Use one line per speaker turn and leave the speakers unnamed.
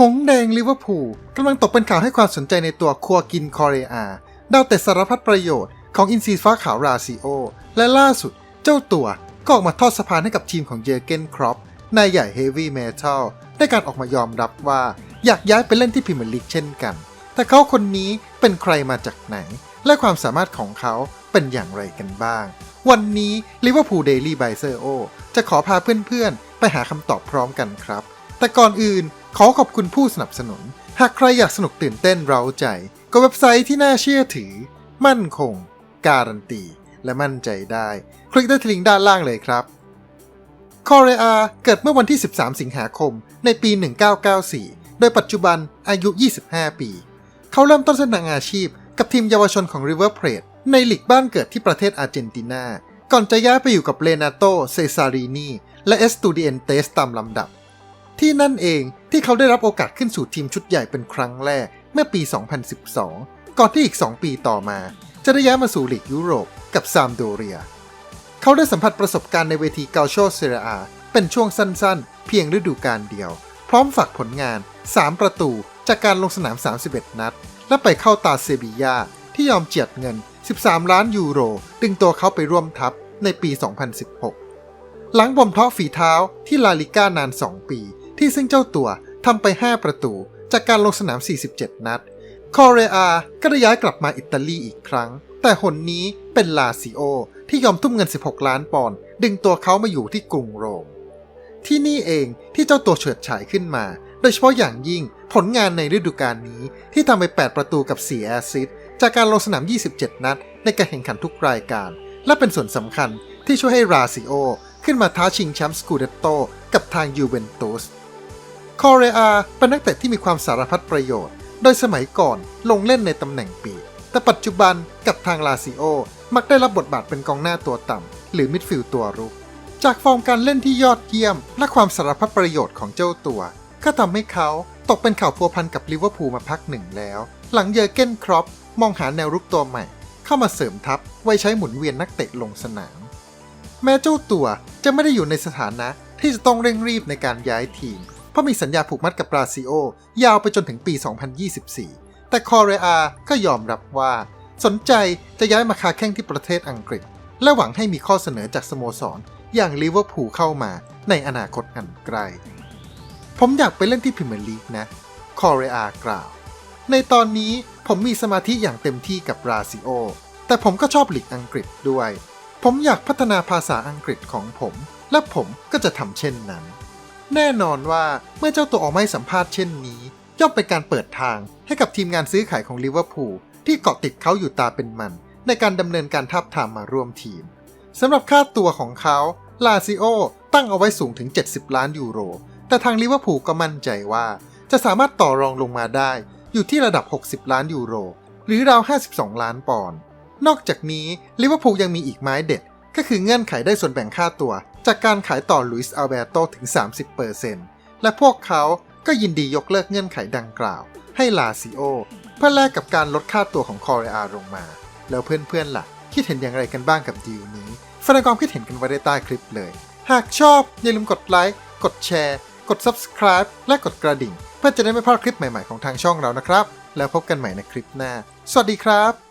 หงแดงลิเวอร์พูลกำลังตกเป็นข่าวให้ความสนใจในตัวครัวกินคอเรอาดาวเตะสารพัดประโยชน์ของอินซีฟ้าขาวราซิโอ และล่าสุดเจ้าตัวก็ออกมาทอดสะพานให้กับทีมของเยอเกนครอปนายใหญ่เฮฟวี่เมทัลได้การออกมายอมรับว่าอยากย้ายไปเล่นที่พรีเมียร์ลีกเช่นกัน แต่เขาคนนี้เป็นใครมาจากไหน และความสามารถของเขาเป็นอย่างไรกันบ้าง วันนี้ลิเวอร์พูลเดลี่ไบเซอร์โอจะขอพาเพื่อนๆ ไปหาคำตอบพร้อมกันครับ แต่ก่อนอื่น ขอขอบคุณผู้สนับสนุน หากใครอยากสนุกตื่นเต้นเร้าใจ ก็เว็บไซต์ที่น่าเชื่อถือ มั่นคง การันตี และมั่นใจได้ คลิกได้ที่ลิงก์ด้านล่างเลยครับคอเรอาเกิดเมื่อวันที่ 13 สิงหาคม ในปี 1994 โดยปัจจุบันอายุ 25 ปี เขาเริ่มต้นสนทางอาชีพ กับทีมเยาวชนของ River Plate ในหลีกบ้านเกิดที่ประเทศอาร์เจนตินา ก่อนจะย้ายไปอยู่กับเลนาโต เซซารินี และเอสตูดิเอนเตสตามลำดับ ที่นั่นเองที่เขาได้รับโอกาสขึ้นสู่ทีมชุดใหญ่เป็นครั้งแรกเมื่อปี 2012 ก่อนที่อีก 2 ปีต่อมา จะได้ย้ายมาสู่ลีกยุโรปกับซามโดเรีย เขาได้สัมผัสประสบการณ์ในเวทีกาโชเซเรียอาเป็นช่วงสั้นๆ เพียงฤดูกาลเดียว พร้อมฝากผลงาน 3 ประตูจากการลงสนาม 31 นัด และไปเข้าตาเซบียาที่ยอมเจียดเงิน 13 ล้านยูโร ดึงตัวเขาไปร่วมทัพในปี 2016 หลังบ่มเพาะฝีเท้าที่ลาลิก้านาน 2 ปี ที่ซึ่งเจ้าตัวทำไป 5 ประตูจากการลงสนาม 47 นัด คอเรอาก็ได้ย้ายกลับมาอิตาลีอีกครั้ง แต่หนนี้เป็นลาซิโอที่ยอมทุ่มเงิน 16 ล้านปอนด์ดึงตัวเขามาอยู่ที่กรุงโรม ที่นี่เองที่เจ้าตัวเฉิดฉายขึ้นมา โดยเฉพาะอย่างยิ่งผลงานในฤดูกาลนี้ที่ทำไป 8 ประตูกับ 4 แอซิสจากการลงสนาม 27 นัด ในการแข่งขันทุกรายการ และเป็นส่วนสำคัญที่ช่วยให้ราซิโอขึ้นมาท้าชิงแชมป์สกูเดตโตกับทางยูเวนตุส คอเรอาเป็นนักเตะที่มีความสารพัดประโยชน์ โดยสมัยก่อนลงเล่นในตำแหน่งปีก แต่ปัจจุบันกับทางลาซิโอ มักได้รับบทบาทเป็นกองหน้าตัวต่ำ หรือมิดฟิลด์ตัวรุก จากฟอร์มการเล่นที่ยอดเยี่ยม และความสารพัดประโยชน์ของเจ้าตัว ก็ทำให้เขาตกเป็นข่าวพัวพันกับลิเวอร์พูลมาพักหนึ่งแล้ว หลังเยอร์เกนครอปมองหาแนวรุกตัวใหม่ เข้ามาเสริมทัพไว้ใช้หมุนเวียนนักเตะลงสนาม แม้เจ้าตัวจะไม่ได้อยู่ในสถานะที่จะต้องเร่งรีบในการย้ายทีม ราะมีสัญญาผูกมัดกับบราซิโอ ยาวไปจนถึงปี 2024 แต่คอเรอาก็ยอมรับว่า สนใจจะย้ายมาคาแข่งที่ประเทศอังกฤษ และหวังให้มีข้อเสนอจากสโมสร อย่างลิเวอร์พูลเข้ามาในอนาคตอันไกล ผมอยากไปเล่นที่พรีเมียร์ลีกนะ คอเรอากล่าว ในตอนนี้ผมมีสมาธิอย่างเต็มที่กับบราซิโอ แต่ผมก็ชอบลีกอังกฤษด้วย ผมอยากพัฒนาภาษาอังกฤษของผม และผมก็จะทำเช่นนั้น แน่นอนว่าเมื่อเจ้าตัวออกมาให้สัมภาษณ์เช่นนี้ ย่อมเป็นการเปิดทางให้กับทีมงานซื้อขายของลิเวอร์พูลที่เกาะติดเขาอยู่ตาเป็นมัน ในการดำเนินการทับทามมาร่วมทีมสำหรับค่าตัวของเขาลาซิโอตั้งเอาไว้สูงถึง 70 ล้านยูโร แต่ทางลิเวอร์พูลก็มั่นใจว่า จะสามารถต่อรองลงมาได้อยู่ที่ระดับ 60 ล้านยูโร หรือราว 52 ล้านปอนด์นอกจากนี้ลิเวอร์พูลยังมีอีกไม้เด็ด ก็คือเงื่อนไขได้ส่วนแบ่งค่าตัว จากการขายต่อลุยส์อัลเบโตถึง 30%และพวกเขาก็ยินดียกเลิกเงื่อนไขดังกล่าว ให้ลาซิโอ เพื่อแลกกับการลดค่าตัวของคอเรอาลงมา แล้วเพื่อนๆล่ะ คิดเห็นอย่างไรกันบ้างกับดีลนี้แสดงความคิดเห็นกันไว้ได้ใต้คลิปเลย หากชอบอย่าลืมกดไลค์กดแชร์กด subscribe และกดกระดิ่ง เพื่อจะได้ไม่พลาดคลิปใหม่ๆของทางช่องเรานะครับ แล้วพบกันใหม่ในคลิปหน้า สวัสดีครับ